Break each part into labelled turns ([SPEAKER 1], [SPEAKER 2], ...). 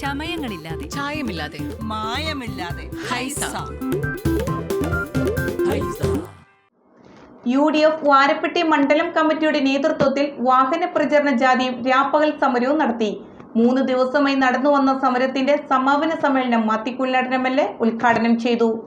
[SPEAKER 1] ചമയങ്ങളില്ലാതെ.
[SPEAKER 2] ചായമില്ലാതെ.
[SPEAKER 3] മായമില്ലാതെ.
[SPEAKER 2] ഹൈസ.
[SPEAKER 4] യു ഡി എഫ് വാരപ്പെട്ടി മണ്ഡലം കമ്മിറ്റിയുടെ നേതൃത്വത്തിൽ വാഹന പ്രചരണ ജാഥയും രാപ്പകൽ സമരവും നടത്തി. മൂന്ന് ദിവസമായി നടന്നു വന്ന സമരത്തിന്റെ സമാപന സമ്മേളനം എൽ എ ഉദ്ഘാടനം ചെയ്തു.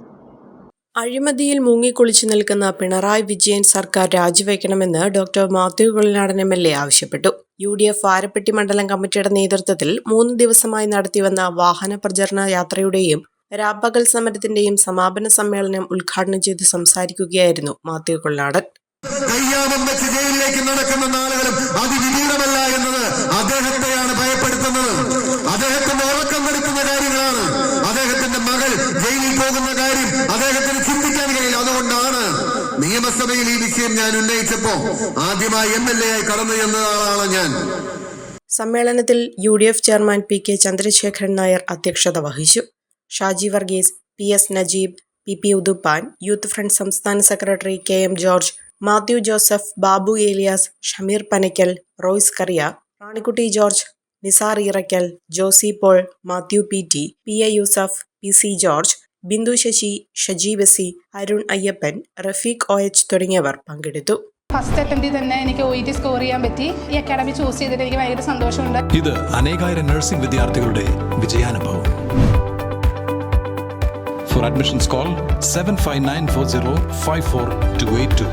[SPEAKER 5] അഴിമതിയിൽ മുങ്ങിക്കുളിച്ചു നിൽക്കുന്ന പിണറായി വിജയൻ സർക്കാർ രാജിവെക്കണമെന്ന് doctor Mathew Kuzhalnadan M L A ആവശ്യപ്പെട്ടു. യു ഡി എഫ് വാരപ്പെട്ടി മണ്ഡലം കമ്മിറ്റിയുടെ നേതൃത്വത്തിൽ മൂന്ന് ദിവസമായി നടത്തിവന്ന വാഹന പ്രചരണ യാത്രയുടെയും രാപ്പകൽ സമരത്തിന്റെയും സമാപന സമ്മേളനം ഉദ്ഘാടനം ചെയ്ത് സംസാരിക്കുകയായിരുന്നു മാത്യു കൊള്ളാടൻ.
[SPEAKER 6] കയ്യാമം നടക്കുന്ന നാളുകളും അതിവിദൂരമല്ല എന്നത് അദ്ദേഹത്തെയാണ് ഭയപ്പെടുത്തുന്നത്. അദ്ദേഹത്തിന്റെ നിയമസഭയിൽ ഈ വിഷയം ഞാൻ ഉന്നയിച്ചപ്പോ ആദ്യമായി എം എൽ എ ആയി കടന്നു ചെന്ന ആളാണ് ഞാൻ.
[SPEAKER 5] സമ്മേളനത്തിൽ U D F chairman P K Chandrasekharan Nair അധ്യക്ഷത വഹിച്ചു. Shaji Varghese P S Najeeb P P Uduppan youth front സംസ്ഥാന secretary K M George Mathew Joseph Babu Elias Shameer Panakkal Royce Kariya Ranikutty George Nisar Irakkal Josy Paul Mathew P T P A Yusuf P C George Bindu Sasi Shaji Basi Arun Ayyappan Rafeeq O H തുടങ്ങിയവർ പങ്കെടുത്തു.
[SPEAKER 7] First അറ്റംപ്റ്റിൽ തന്നെ എനിക്ക് O E T score ചെയ്യാൻ പറ്റി. ഈ academy choose ചെയ്തിട്ട് എനിക്ക് ഭയങ്കര സന്തോഷമുണ്ട്.
[SPEAKER 8] ഇത് അനേകായിരം നഴ്സിംഗ് വിദ്യാർത്ഥികളുടെ വിജയാനുഭവം. For admissions call seven five nine four zero five four two eight two